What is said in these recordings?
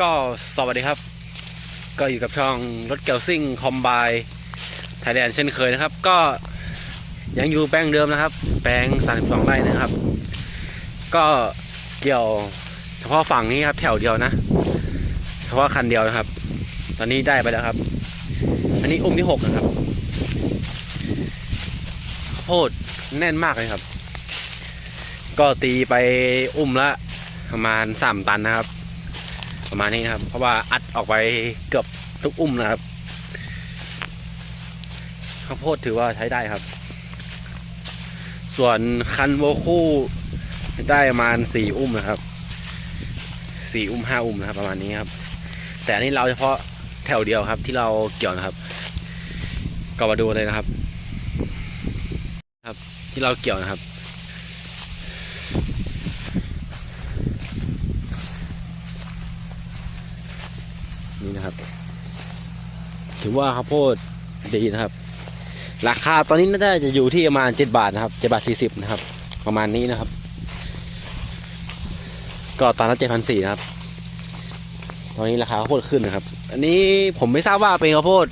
ก็สวัสดีครับ ก็อยู่กับช่องรถเกี่ยวซิ่งคอมไบไทยแลนด์เช่นเคยนะครับ ก็ยังอยู่แปลงเดิมนะครับ แปลง 32 ไร่นะครับ ก็เกี่ยวเฉพาะฝั่งนี้ครับ แถวเดียวนะ เฉพาะคันเดียวนะครับ ตอนนี้ได้ไปแล้วครับ อันนี้อุ้มที่หกนะครับข้าวโพดแน่นมากเลยครับ ก็ตีไปอุ้มละประมาณสามตันนะครับ ประมาณนี้นะครับ เพราะว่าอัดออกไปเกือบทุกอุ้มนะครับข้าวโพดถือว่าใช้ได้ครับ ส่วนคันโวคู่ได้ประมาณสี่อุ้มนะครับสี่อุ้มห้าอุ้มนะครับ ประมาณนี้ครับ แต่อันนี้เราเฉพาะแถวเดียวครับ ที่เราเกี่ยวนะครับ ก็มาดูเลยนะครับ ครับ ที่เราเกี่ยวนะครับ นี่นะครับ ถือว่าข้าวโพดดีนะครับ ราคาตอนนี้น่าจะอยู่ที่ประมาณเจ็ดบาทนะครับเจ็ดบาทสี่สิบนะครับ ประมาณนี้นะครับ ก็ตอนนั้นเจ็ดพันสี่นะครับ ตอนนี้ราคาข้าวโพดขึ้นนะครับ อันนี้ผมไม่ทราบว่าเป็นข้าวโพด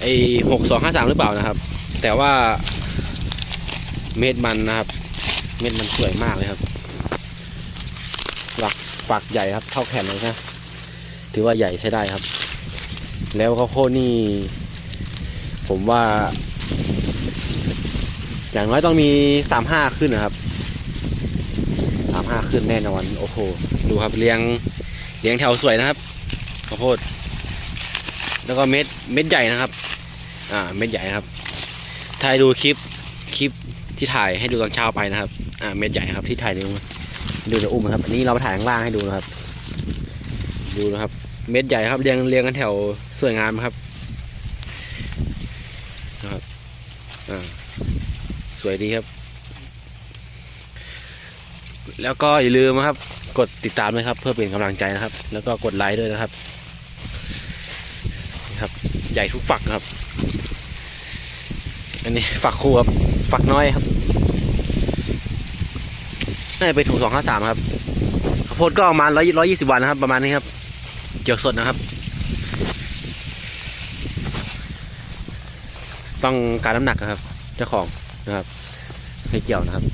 ไอหกสองห้าสามหรือเปล่านะครับ แต่ว่าเม็ดมันนะครับ เม็ดมันสวยมากเลยครับฝักฝักใหญ่ครับ เท่าแขนเลยนะ ถือว่าใหญ่ใช้ได้ครับ แล้วข้าวโพดนี่ ผมว่า อย่างน้อยต้องมีสามห้าขึ้นนะครับสามห้าขึ้นแน่นอนโอ้โหดูครับเรียงเรียงแถวสวยนะครับข้าวโพดแล้วก็เม็ดเม็ดใหญ่นะครับ อ่าเม็ดใหญ่ครับถ้าดูคลิปคลิปที่ถ่ายให้ดูตอนเช้าไปนะครับ อ่าเม็ดใหญ่ครับที่ถ่ายดูดูจะอุ้มนะครับอันนี้เรามาถ่ายข้างล่างให้ดูนะครับ ดูนะครับ เม็ดใหญ่ครับเรียงเรียงกันแถวสวยงามครับนะครับอ่าสวยดีครับ แล้วก็อย่าลืมนะครับ กดติดตามนะครับ เพื่อเป็นกำลังใจนะครับ แล้วก็กดไลค์ด้วยนะครับนะครับ ใหญ่ทุกฝักครับ อันนี้ฝักคู่ครับฝักน้อยครับน่าจะไปถูกสองห้าสามครับข้าวโพดก็ประมาณร้อยร้อยยี่สิบวันนะครับ ประมาณนี้ครับ กี่ยวสดนะครับ ต้องการน้ำหนักนะครับ เจ้าของนะครับให้เกี่ยวนะครับ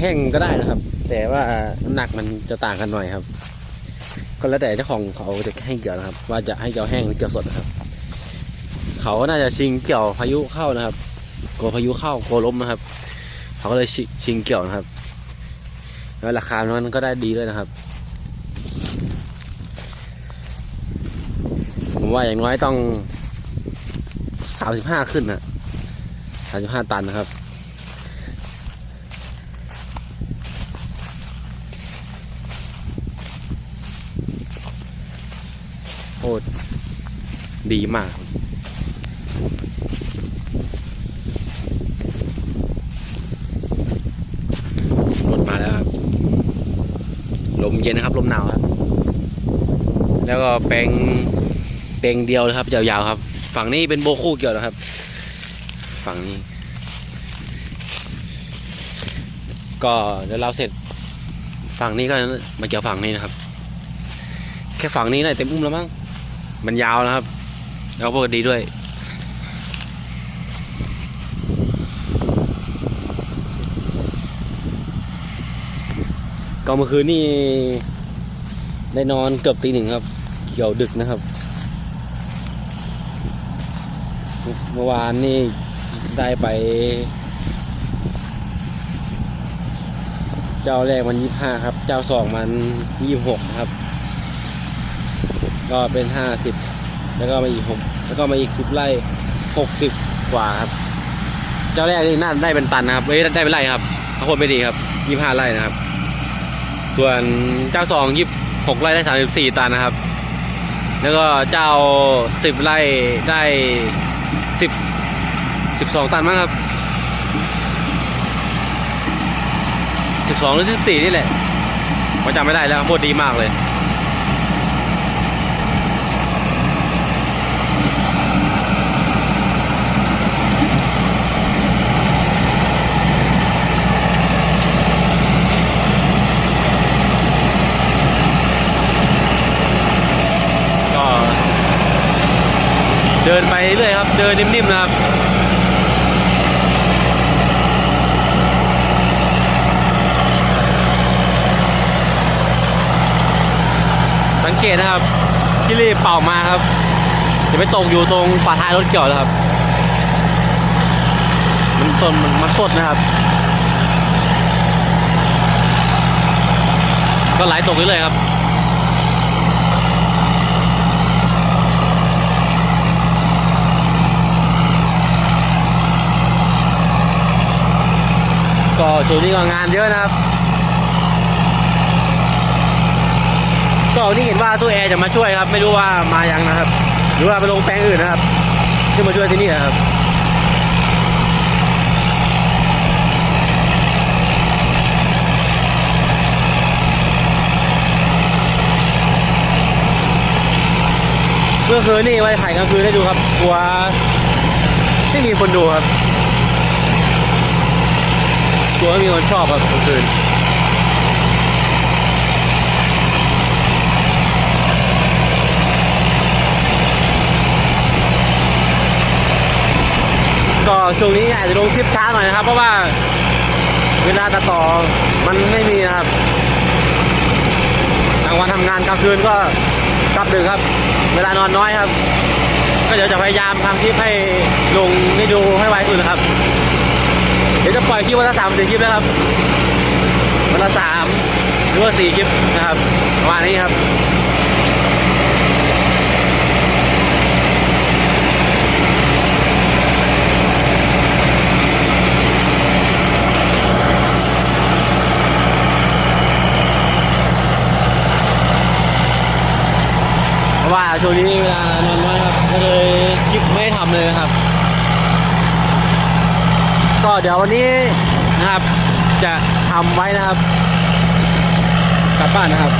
แห้งก็ได้นะครับ แต่ว่าน้ำหนักมันจะต่างกันหน่อยครับ ก็แล้วแต่เจ้าของเขาจะให้เกี่ยวนะครับ ว่าจะให้เกี่ยวแห้งหรือเกี่ยวสดนะครับ เขาน่าจะชิงเกี่ยวพายุเข้านะครับกลัวพายุเข้ากลัวล้มนะครับ เขาก็เลยชิชิงเกี่ยวนะครับ แล้วราคามันก็ได้ดีด้วยนะครับ ผมว่าอย่างน้อยต้องสามสิบห้าขึ้นนะสามสิบห้าตันนะครับโคตรดีมาก รถมาแล้วครับ ลมเย็นนะครับ ลมหนาวครับ แล้วก็แปลงแปลงเดียวเลยครับยาวๆครับ ฝั่งนี้เป็นโบคู่เกี่ยวนะครับ ฝั่งนี้ ก็เดี๋ยวเราเสร็จ ฝั่งนี้ก็มาเกี่ยวฝั่งนี้นะครับ แค่ฝั่งนี้น่าจะเต็มอุ้มแล้วมั้งมันยาวนะครับ แล้วพวกดีด้วย ก็เมื่อคืนนี่ได้นอนเกือบตีหนึ่งครับ เกี่ยวดึกนะครับ เมื่อวานนี่ได้ไป เจ้าแรกมันยี่ห้าครับ เจ้าสองมันยี่หกครับ ก็เป็นห้าสิบแล้วก็มาอีกหกแล้วก็มาอีกสิบไร่หกสิบกว่าครับ เจ้าแรกนี่น่าได้เป็นตันนะครับไม่ได้เป็นไร่ครับข้าวโพดไม่ดีครับยี่ห้าไร่นะครับ ส่วนเจ้าสองยี่หกไร่ได้สามสิบสี่ตันนะครับ แล้วก็เจ้าสิบไร่ได้สิบสิบสองตันมั้งครับสิบสองหรือสิบสี่นี่แหละผมจำไม่ได้แล้วโคตรดีมากเลย เดินไปเรื่อยครับ เดินนิ่มๆนะครับสังเกตนะครับ ที่รีบเป่ามาครับ จะไปตกอยู่ตรงฝาท้ายรถเกี่ยวแล้วครับ มันต้นมันมันสดนะครับ ก็ไหลตกเรื่อยๆครับ ก็ช่วงนี้ก็งานเยอะนะครับ ก็นนี่เห็นว่าตู้แอร์จะมาช่วยครับ ไม่รู้ว่ามายังนะครับ หรือว่าไปลงแปลงอื่นนะครับที่มาช่วยที่นี่นะครับเมื่อคืนนี่ไว้ถ่ายกลางคืนให้ดูครับกลัวไม่มีคนดูครับ กลัวมีคนชอบครับกลางคืนก็ช่วงนี้อาจจะลงคลิปช้าหน่อยนะครับ เพราะว่าเวลาตัดต่อมันไม่มีนะครับกลางวันทำงานกลางคืนก็กลับดึกครับ เวลานอนน้อยครับ ก็เดี๋ยวจะพยายามทำคลิปให้ลงให้ดูให้ไวสุดนะครับ เดี๋ยวจะปล่อยคลิปวันละสามสี่คลิปนะครับวันละสามหรือว่าสี่คลิปนะครับประมาณนี้ครับว่าช่วงนี้เวลานอนน้อยครับก็เลยคลิปไม่ทำเลยครับ ก็เดี๋ยววันนี้นะครับจะทำไว้นะครับ กลับบ้านนะครับ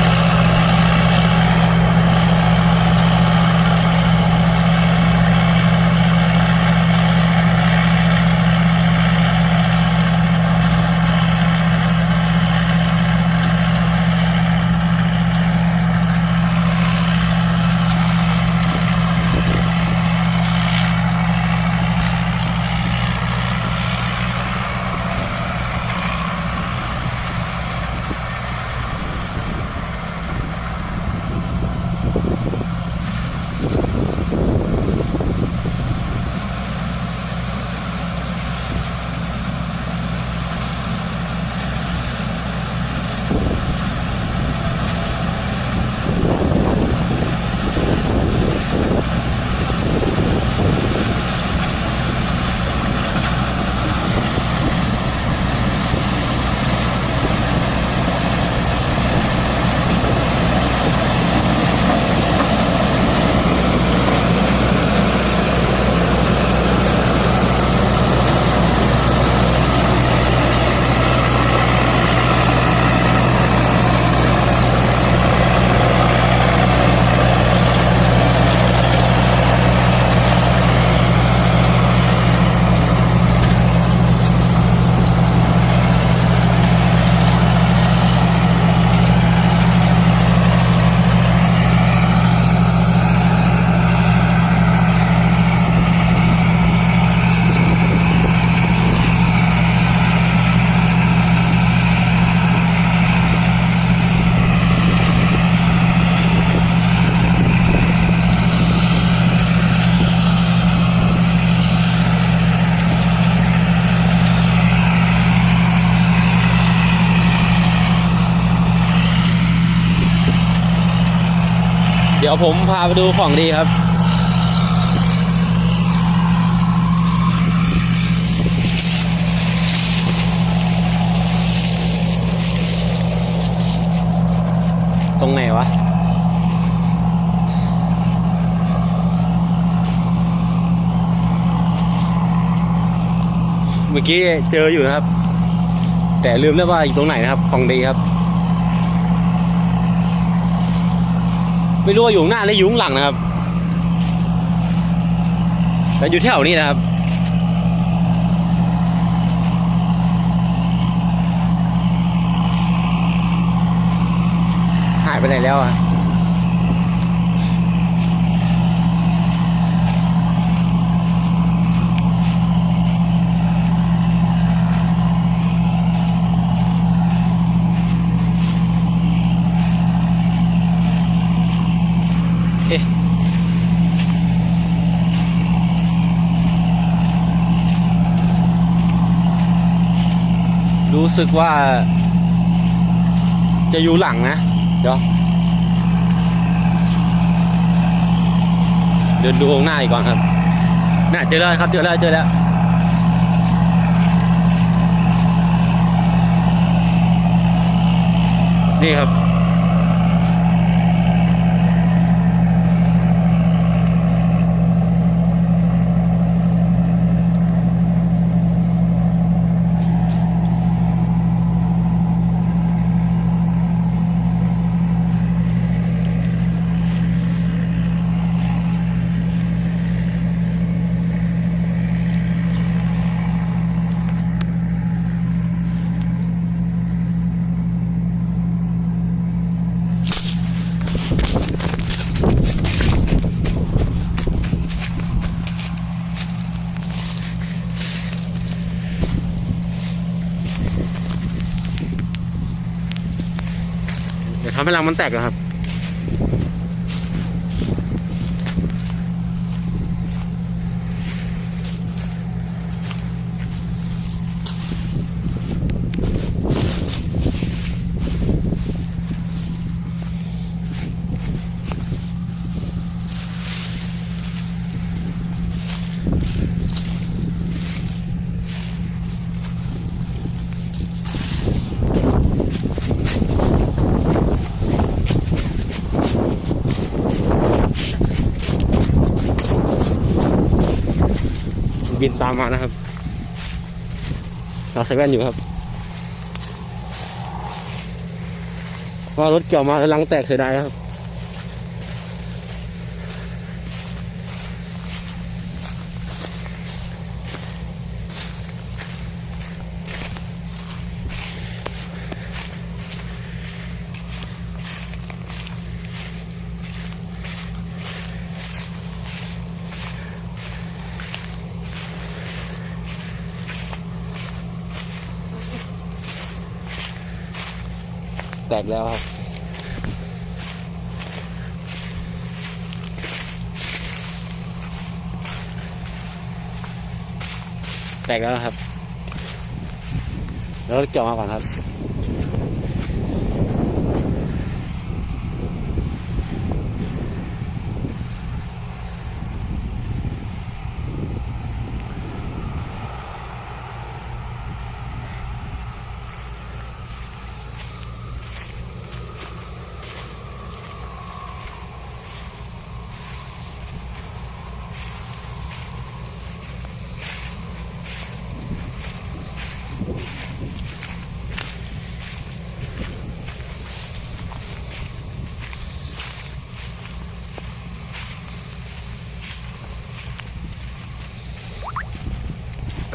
ดี๋ยวผมพาไปดูของดีครับ ตรงไหนวะเมื่อกี้เจออยู่นะครับ แต่ลืมแล้วว่าอยู่ตรงไหนนะครับ ของดีครับ ไม่รู้ว่าอยู่หน้าหรืออยู่ข้งหลังนะครับแต่อยู่แถวนี้นะครับหายไปไหนแล้วอะ รู้สึกว่า จะอยู่หลังนะ เดี๋ยว เดินดูข้างหน้าอีกก่อนครับน่าเจอแล้วครับเจอแล้วเจอแล้วนี่ครับ เดี๋ยวทำให้รังมันแตกนะครับ บินตามมานะครับ เราใส่แว่นอยู่ครับว่ารถเกี่ยวมาแล้วลังแตกเสียดายครับ แตกแล้วครับ แตกแล้วครับ แล้วเกี่ยวมาก่อนครับ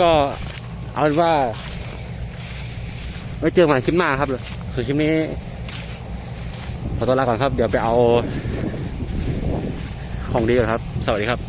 ก็เอาเป็นว่าไว้เจอใหม่คลิปหน้าครับส่วนคลิปนี้ขอตัวลาก่อนครับ เดี๋ยวไปเอาของดีก่อนครับ สวัสดีครับ